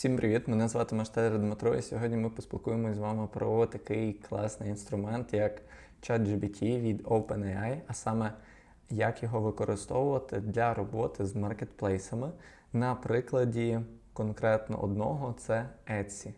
Всім привіт! Мене звати Маштер Дмитро, і сьогодні ми поспілкуємося з вами про такий класний інструмент, як ChatGPT від OpenAI, а саме як його використовувати для роботи з маркетплейсами на прикладі конкретно одного це Etsy.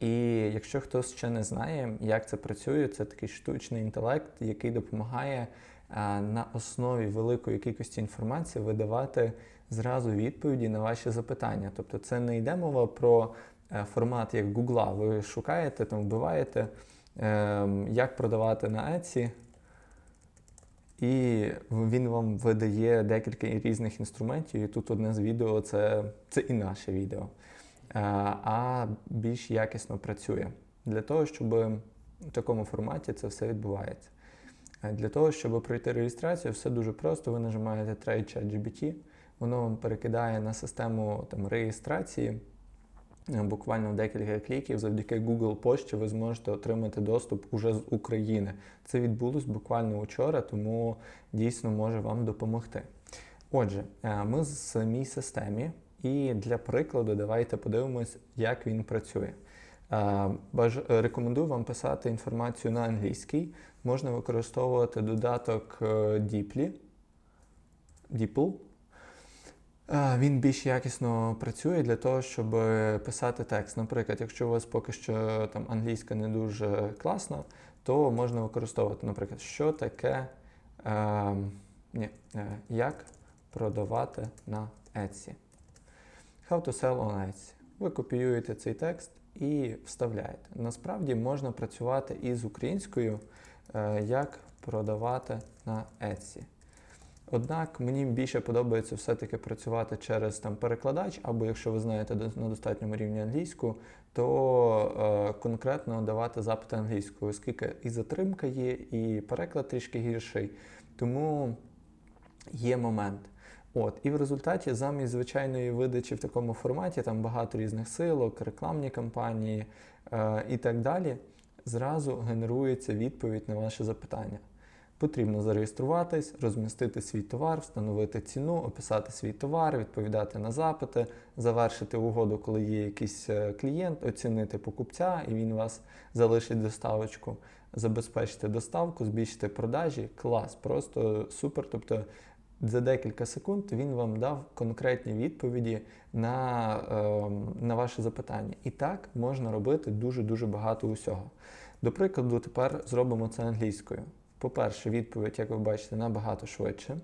І якщо хтось ще не знає, як це працює, це такий штучний інтелект, який допомагає а, на основі великої кількості інформації видавати зразу відповіді на ваші запитання. Тобто це не йде мова про е, формат як Google. Ви шукаєте, там вбиваєте, е, як продавати на Etsy, і він вам видає декілька різних інструментів. І тут одне з відео це, це і наше відео. Е, а більш якісно працює. Для того, щоб в такому форматі це все відбувається. Е, Для того, щоб пройти реєстрацію, все дуже просто. Ви нажимаєте Trade ChatGPT, воно перекидає на систему там, реєстрації. Е, Буквально декілька кліків завдяки Google Пошті ви зможете отримати доступ уже з України. Це відбулось буквально вчора, тому дійсно може вам допомогти. Отже, е, ми в самій системі, і для прикладу давайте подивимось, як він працює. Е, Рекомендую вам писати інформацію на англійській. Можна використовувати додаток Deeply. DeepL. Е, Він більш якісно працює для того, щоб писати текст. Наприклад, якщо у вас поки що там англійська не дуже класна, то можна використовувати, наприклад, що таке е, ні, е, як продавати на Etsy. How to sell on Etsy. Ви копіюєте цей текст і вставляєте. Насправді можна працювати і з українською, е, як продавати на Etsy. Однак мені більше подобається все-таки працювати через там, перекладач, або якщо ви знаєте на достатньому рівні англійську, то е, конкретно давати запити англійською, оскільки і затримка є, і переклад трішки гірший. Тому є момент. От, і в результаті замість звичайної видачі в такому форматі, там багато різних силок, рекламні кампанії е, і так далі, зразу генерується відповідь на ваше запитання. Потрібно зареєструватись, розмістити свій товар, встановити ціну, описати свій товар, відповідати на запити, завершити угоду, коли є якийсь е, клієнт, оцінити покупця, і він вас залишить доставочку, забезпечити доставку, збільшити продажі. Клас, просто супер. Тобто за декілька секунд він вам дав конкретні відповіді на, е, на ваше запитання. І так можна робити дуже-дуже багато усього. До прикладу, тепер зробимо це англійською. По-перше, відповідь, як ви бачите, набагато швидше.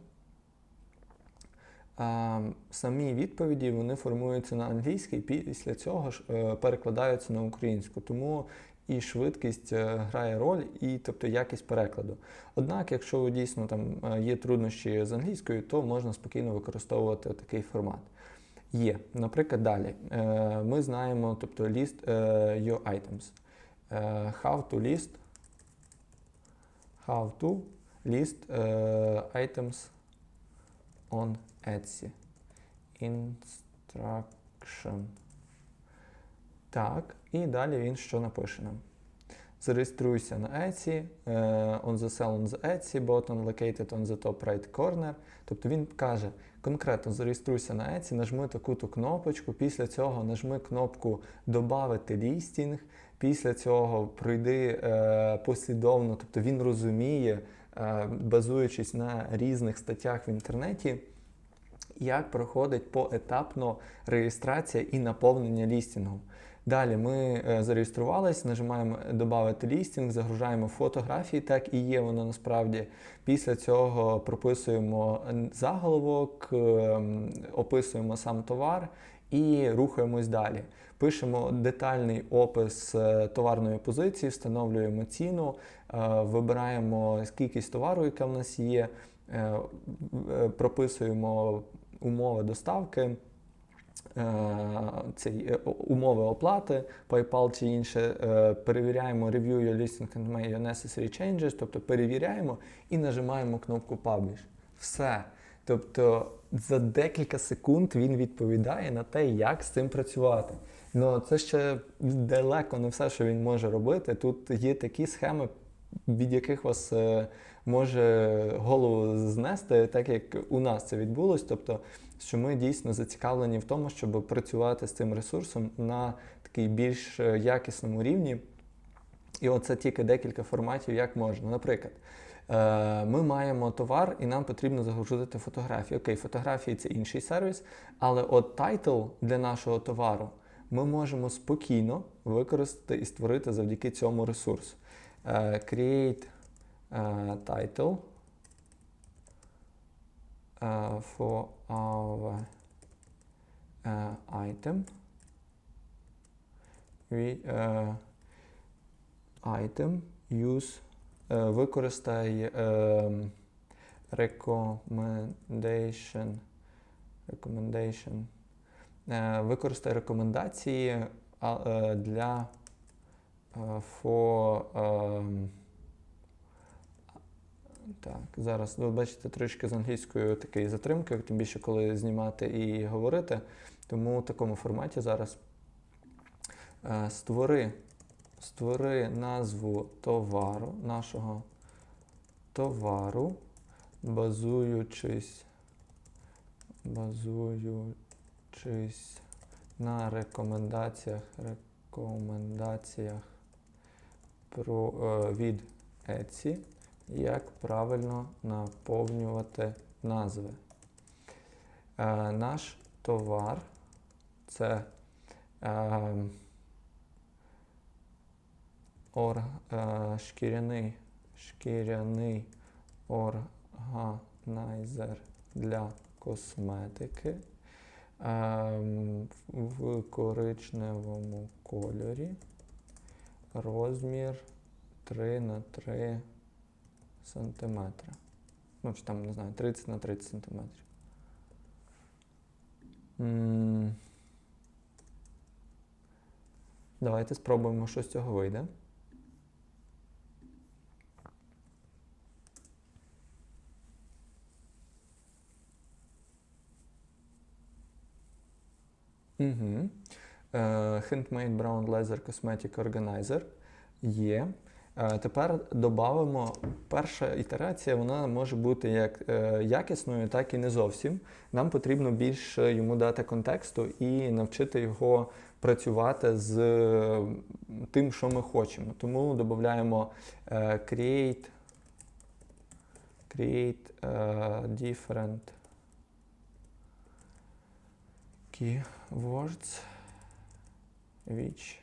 Самі відповіді вони формуються на англійській, після цього ж е, перекладаються на українську. Тому і швидкість е, грає роль, і тобто якість перекладу. Однак, якщо дійсно там е, є труднощі з англійською, то можна спокійно використовувати такий формат. Є, наприклад, далі. Ми знаємо, тобто list your items. How to list How to list е, items on Etsy. Instruction. Так, і далі він що напише нам? Зареєструйся на Etsy, е, on the sell on the Etsy, button located on the top right corner. Тобто він каже, конкретно зареєструйся на Etsy, нажми таку-то кнопочку, після цього нажми кнопку Добавити лістінг, після цього пройди е, послідовно, тобто він розуміє, е, базуючись на різних статтях в інтернеті, як проходить поетапно реєстрація і наповнення лістінгу. Далі ми е, зареєструвались, нажимаємо Добавити лістінг, загружаємо фотографії, так і є воно насправді. Після цього прописуємо заголовок, ем, описуємо сам товар і рухаємось далі. Пишемо детальний опис е, товарної позиції, встановлюємо ціну, е, вибираємо кількість товару, яка в нас є, прописуємо умови доставки. Е, Цей е, умови оплати, PayPal чи інше, е, перевіряємо Review your listing and make your necessary changes, тобто перевіряємо і нажимаємо кнопку Publish. Все. Тобто за декілька секунд він відповідає на те, як з цим працювати. Ну це ще далеко не все, що він може робити. Тут є такі схеми від яких вас е, може голову знести, так як у нас це відбулось. Тобто, що ми дійсно зацікавлені в тому, щоб працювати з цим ресурсом на такий більш е, якісному рівні. І оце тільки декілька форматів, як можна. Наприклад, е, ми маємо товар, і нам потрібно загрузити фотографії. Окей, фотографії це інший сервіс, але от тайтл для нашого товару ми можемо спокійно використати і створити завдяки цьому ресурсу. Е, Create е, title е, for our е, item. We, е, item use е, використай е, recommendation recommendation е, використай рекомендації е, для е, for так, зараз ви бачите трішки з англійською такий затримки, тим більше коли знімати і говорити. Тому в такому форматі зараз е, створи створи назву товару, нашого товару, базуючись, базуючись на рекомендаціях, рекомендаціях про, е, від Etsy, як правильно наповнювати назви. Е, наш товар це е, ор, шкіряний, шкіряний органайзер для косметики ем, в коричневому кольорі. Розмір 3 на 3 сантиметра. Ну, чи там, не знаю, 30 на 30 сантиметрів. Давайте спробуємо, що з цього вийде. Угу. Handmade Brown Laser Cosmetic Organizer є. Е, Тепер додамо, перша ітерація вона може бути як е, якісною, так і не зовсім. Нам потрібно більше йому дати контексту і навчити його працювати з е, тим, що ми хочемо. Тому додаємо е, create, create е, different keywords which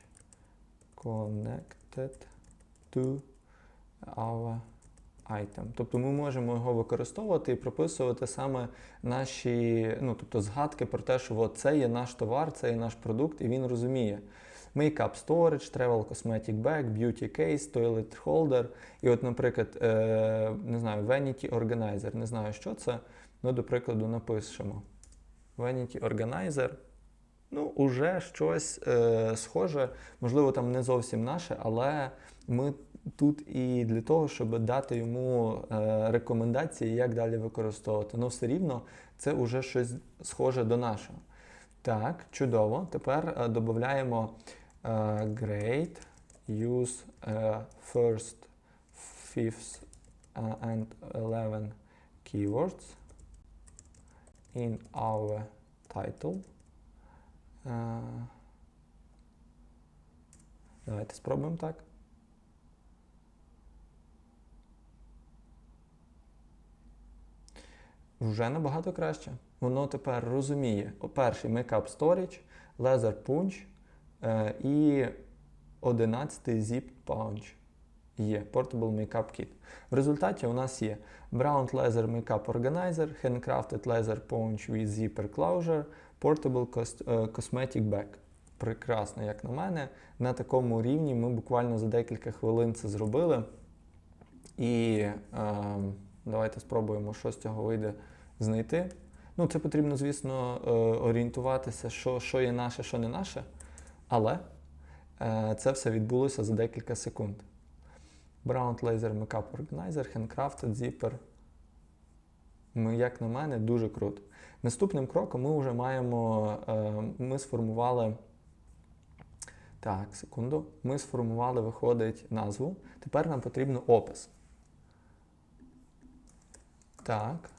connected to our item. Тобто ми можемо його використовувати і прописувати саме наші, ну тобто згадки про те, що от це є наш товар, це є наш продукт, і він розуміє. Makeup storage, travel cosmetic bag, beauty case, toilet holder. І от, наприклад, е, не знаю, vanity organizer. Не знаю, що це. Ну, до прикладу, напишемо. Vanity Organizer. Ну, уже щось е, схоже, можливо, там не зовсім наше, але ми тут і для того, щоб дати йому е, рекомендації, як далі використовувати. Ну, все рівно це вже щось схоже до нашого. Так, чудово. Тепер е, додаємо е, grade, use е, first, fifth е, and 11 keywords in our title. Е, Давайте спробуємо так. Вже набагато краще. Воно тепер розуміє перший Makeup Storage, Laser Punch е, і 11 Zip Punch. Є Portable Makeup Kit. В результаті у нас є Brown Laser Makeup Organizer, Handcrafted Laser Punch with Zipper Closure, Portable е, Cosmetic Bag. Прекрасно, як на мене. На такому рівні ми буквально за декілька хвилин це зробили. І е, давайте спробуємо, що з цього вийде знайти. Ну, це потрібно, звісно, е, орієнтуватися, що, що є наше, що не наше. Але е, це все відбулося за декілька секунд. Brown Laser Makeup Organizer, Handcrafted Zipper. Як на мене, дуже круто. Наступним кроком ми вже маємо, е, ми сформували Так, секунду. Ми сформували, виходить, назву. Тепер нам потрібно опис. Так.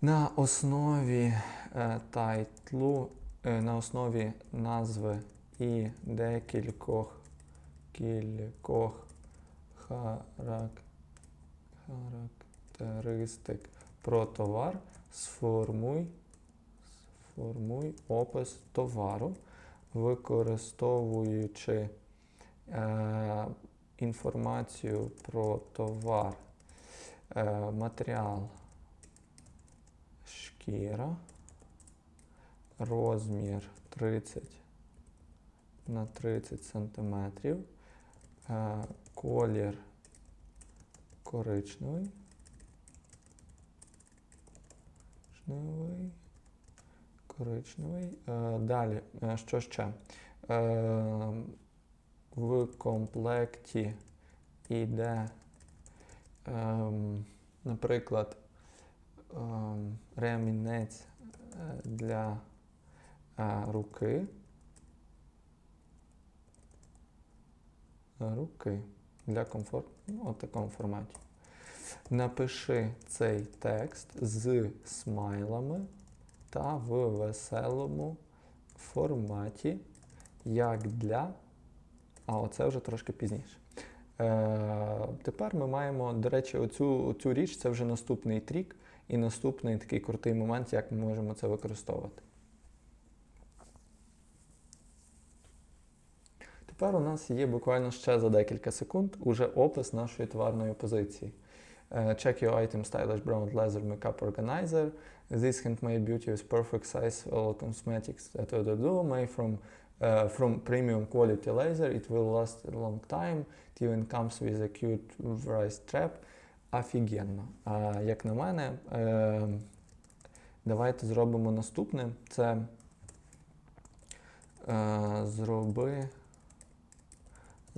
На основі е, тайтлу, е, на основі назви і декількох кількох харак, характеристик. Про товар. Сформуй, сформуй опис товару, використовуючи е, інформацію про товар, е, матеріал. Шкіра, розмір 30 на 30 сантиметрів, е, колір коричневий. Коричневий. Коричневий. Е, Далі, е, що ще? Е, В комплекті йде, ем, наприклад, ем, ремінець для руки. Руки для комфорту, ну, в такому форматі. Напиши цей текст з смайлами та в веселому форматі, як для. А оце вже трошки пізніше. Е, Тепер ми маємо, до речі, оцю, оцю річ це вже наступний трік і наступний такий крутий момент, як ми можемо це використовувати. Тепер у нас є буквально ще за декілька секунд уже опис нашої товарної позиції. Uh, check your item stylish brown leather makeup organizer. This handmade beauty is perfect size all cosmetics made from uh, from premium quality laser. It will last a long time. It even comes with a cute wrist strap. Офігенно. А як на мене, е, давайте зробимо наступне. Це е, зроби,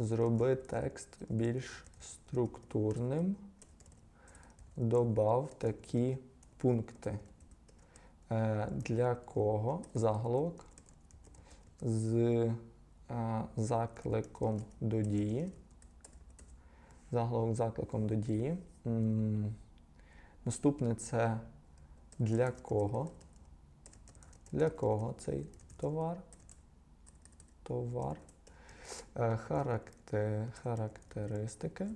зроби текст більш структурним. Добав такі пункти. Е, для кого заголовок з е, закликом до дії. Заголовок з закликом до дії. Наступне це для кого? Для кого цей товар? Товар. Е, Характер, характеристики.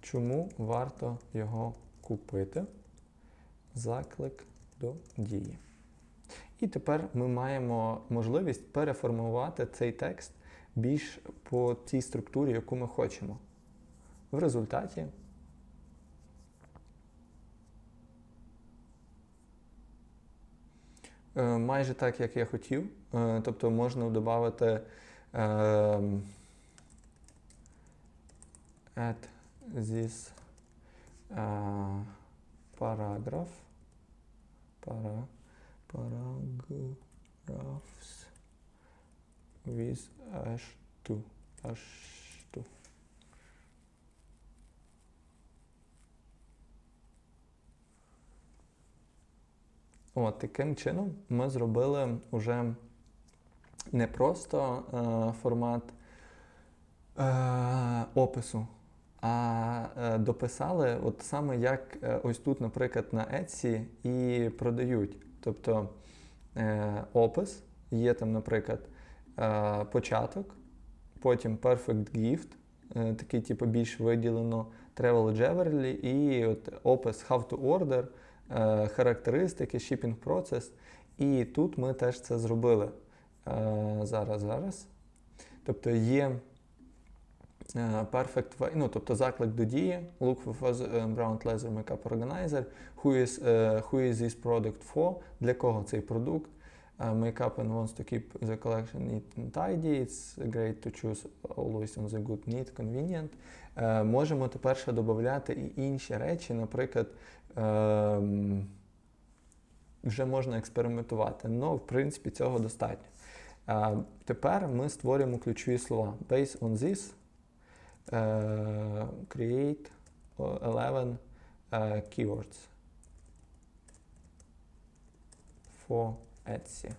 Чому варто його купити? Заклик до дії. І тепер ми маємо можливість переформувати цей текст більш по тій структурі, яку ми хочемо. В результаті майже так, як я хотів. Е, Тобто можна додати ем, add this uh, paragraph para, paragraphs with h2 h2 От, таким чином ми зробили вже не просто е, формат е, опису, а е, дописали, от саме як е, ось тут, наприклад, на Etsy і продають. Тобто е, опис, є там, наприклад, е, початок, потім Perfect Gift, е, такий, типу, більш виділено Travel Jewelry, і от опис How to Order, характеристики, shipping process. І тут ми теж це зробили. Е, зараз, зараз. Тобто є. Uh, perfect way, ну, тобто заклик до дії, look for uh, brown leather makeup organizer, who is, uh, who is this product for, для кого цей продукт, uh, makeup and wants to keep the collection neat and tidy, it's great to choose always on the good, neat, convenient. Uh, можемо тепер ще додати і інші речі, наприклад, uh, вже можна експериментувати, але в принципі цього достатньо. Uh, тепер ми створюємо ключові слова. Based on this, uh, create 11 uh, keywords по Etsy.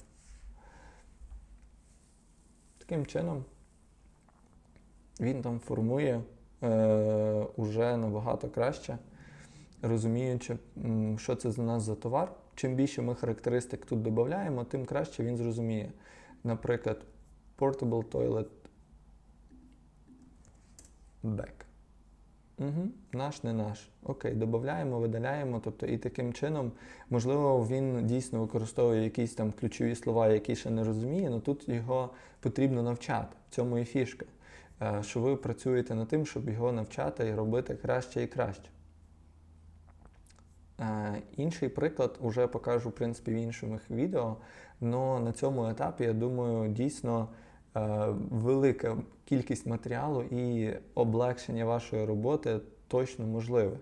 Таким чином, він там формує е, уже набагато краще, розуміючи, що це за нас за товар. Чим більше ми характеристик тут додаємо, тим краще він зрозуміє. Наприклад, Portable Toilet Bag. Угу. Наш, не наш. Окей, додаємо, видаляємо. Тобто, і таким чином, можливо, він дійсно використовує якісь там ключові слова, які ще не розуміє, але тут його потрібно навчати. В цьому і фішка. Е, Що ви працюєте над тим, щоб його навчати і робити краще і краще. Е, Інший приклад вже покажу, в принципі, в інших відео. але на цьому етапі, я думаю, дійсно е, велика кількість матеріалу і облегшення вашої роботи точно можливе.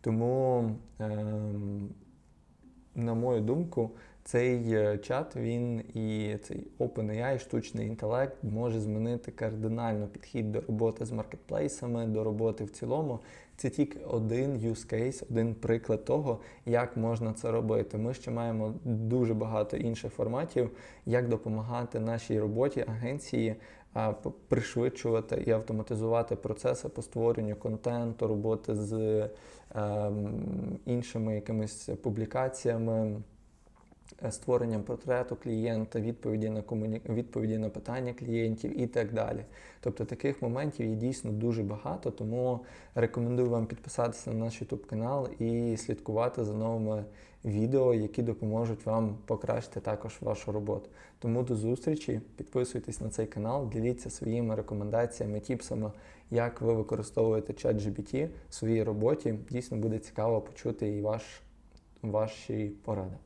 Тому, ем, на мою думку, цей е, чат він і цей OpenAI, штучний інтелект може змінити кардинально підхід до роботи з маркетплейсами, до роботи в цілому. Це тільки один use case, один приклад того, як можна це робити. Ми ще маємо дуже багато інших форматів, як допомагати нашій роботі агенції пришвидшувати і автоматизувати процеси по створенню контенту, роботи з ем, іншими якимись публікаціями. Е, Створенням портрету клієнта, відповіді на комуні... відповіді на питання клієнтів і так далі. Тобто таких моментів є дійсно дуже багато, тому рекомендую вам підписатися на наш YouTube канал і слідкувати за новими відео, які допоможуть вам покращити також вашу роботу. Тому до зустрічі, підписуйтесь на цей канал, діліться своїми рекомендаціями, тіпсами, як ви використовуєте чат GBT в своїй роботі. Дійсно буде цікаво почути і ваш, ваші поради.